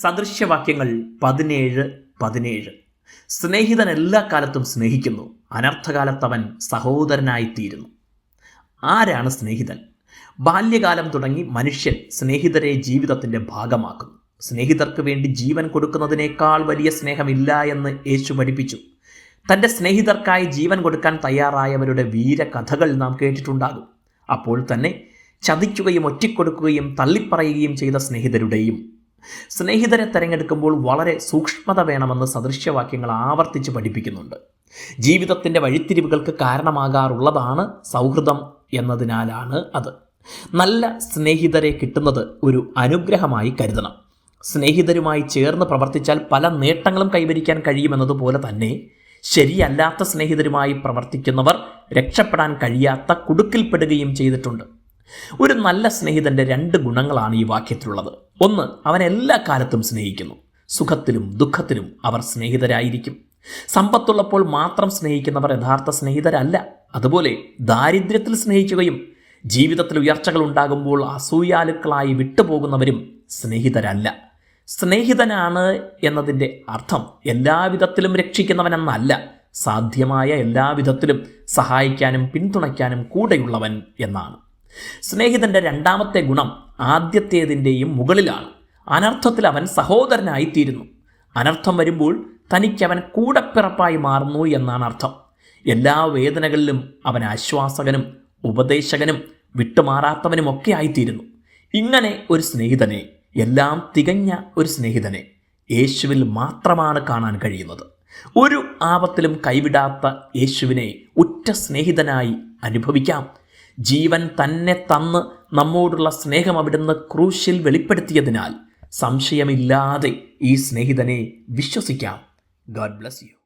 സദൃശ്യവാക്യങ്ങൾ പതിനേഴ് പതിനേഴ്. സ്നേഹിതൻ എല്ലാ കാലത്തും സ്നേഹിക്കുന്നു. അനർത്ഥകാലത്തവൻ സഹോദരനായിത്തീരുന്നു. ആരാണ് സ്നേഹിതൻ? ബാല്യകാലം തുടങ്ങി മനുഷ്യൻ സ്നേഹിതരെ ജീവിതത്തിന്റെ ഭാഗമാക്കുന്നു. സ്നേഹിതർക്ക് വേണ്ടി ജീവൻ കൊടുക്കുന്നതിനേക്കാൾ വലിയ സ്നേഹമില്ല എന്ന് യേശു പഠിപ്പിച്ചു. തന്റെ സ്നേഹിതർക്കായി ജീവൻ കൊടുക്കാൻ തയ്യാറായവരുടെ വീരകഥകൾ നാം കേട്ടിട്ടുണ്ടാകും. അപ്പോൾ തന്നെ ചതിക്കുകയും ഒറ്റിക്കൊടുക്കുകയും തള്ളിപ്പറയുകയും ചെയ്ത സ്നേഹിതരുടെയും സ്നേഹിതരെ തിരഞ്ഞെടുക്കുമ്പോൾ വളരെ സൂക്ഷ്മത വേണമെന്ന് സദൃശ്യവാക്യങ്ങൾ ആവർത്തിച്ച് പഠിപ്പിക്കുന്നുണ്ട്. ജീവിതത്തിന്റെ വഴിത്തിരിവുകൾക്ക് കാരണമാകാറുള്ളതാണ് സൗഹൃദം എന്നതിനാലാണ് അത്. നല്ല സ്നേഹിതരെ കിട്ടുന്നത് ഒരു അനുഗ്രഹമായി കരുതണം. സ്നേഹിതരുമായി ചേർന്ന് പ്രവർത്തിച്ചാൽ പല നേട്ടങ്ങളും കൈവരിക്കാൻ കഴിയുമെന്നതുപോലെ തന്നെ ശരിയല്ലാത്ത സ്നേഹിതരുമായി പ്രവർത്തിക്കുന്നവർ രക്ഷപ്പെടാൻ കഴിയാത്ത കുടുക്കിൽപ്പെടുകയും ചെയ്തിട്ടുണ്ട്. ഒരു നല്ല സ്നേഹിതന്റെ രണ്ട് ഗുണങ്ങളാണ് ഈ വാക്യത്തിലുള്ളത്. ഒന്ന് അവൻ എല്ലാ കാലത്തും സ്നേഹിക്കുന്നു. സുഖത്തിലും ദുഃഖത്തിലും അവർ സ്നേഹിതരായിരിക്കും. സമ്പത്തുള്ളപ്പോൾ മാത്രം സ്നേഹിക്കുന്നവർ യഥാർത്ഥ സ്നേഹിതരല്ല. അതുപോലെ ദാരിദ്ര്യത്തിൽ സ്നേഹിക്കുകയും ജീവിതത്തിൽ ഉയർച്ചകൾ ഉണ്ടാകുമ്പോൾ അസൂയാലുക്കളായി വിട്ടുപോകുന്നവരും സ്നേഹിതരല്ല. സ്നേഹിതനാണ് എന്നതിന്റെ അർത്ഥം എല്ലാവിധത്തിലും രക്ഷിക്കുന്നവനെന്നല്ല. സാധ്യമായ എല്ലാവിധത്തിലും സഹായിക്കാനും പിന്തുണയ്ക്കാനും കൂടെയുള്ളവൻ എന്നാണ്. സ്നേഹിതന്റെ രണ്ടാമത്തെ ഗുണം ആദ്യത്തേതിന്റെയും മുകളിലാണ്. അനർത്ഥത്തിൽ അവൻ സഹോദരനായിത്തീരുന്നു. അനർത്ഥം വരുമ്പോൾ തനിക്കവൻ കൂടപ്പിറപ്പായി മാറുന്നു എന്നാണ് അർത്ഥം. എല്ലാ വേദനകളിലും അവൻ ആശ്വാസകനും ഉപദേശകനും വിട്ടുമാറാത്തവനുമൊക്കെ ആയിത്തീരുന്നു. ഇങ്ങനെ ഒരു സ്നേഹിതനെ എല്ലാം തികഞ്ഞ ഒരു സ്നേഹിതനെ യേശുവിൽ മാത്രമാണ് കാണാൻ കഴിയുന്നത്. ഒരു ആപത്തിലും കൈവിടാത്ത യേശുവിനെ ഉറ്റ സ്നേഹിതനായി അനുഭവിക്കാം. ജീവൻ തന്നെ തന്ന് നമ്മോടുള്ള സ്നേഹം അവിടുന്ന് ക്രൂശിൽ വെളിപ്പെടുത്തിയതിനാൽ സംശയമില്ലാതെ ഈ സ്നേഹിതനെ വിശ്വസിക്കാം. God bless you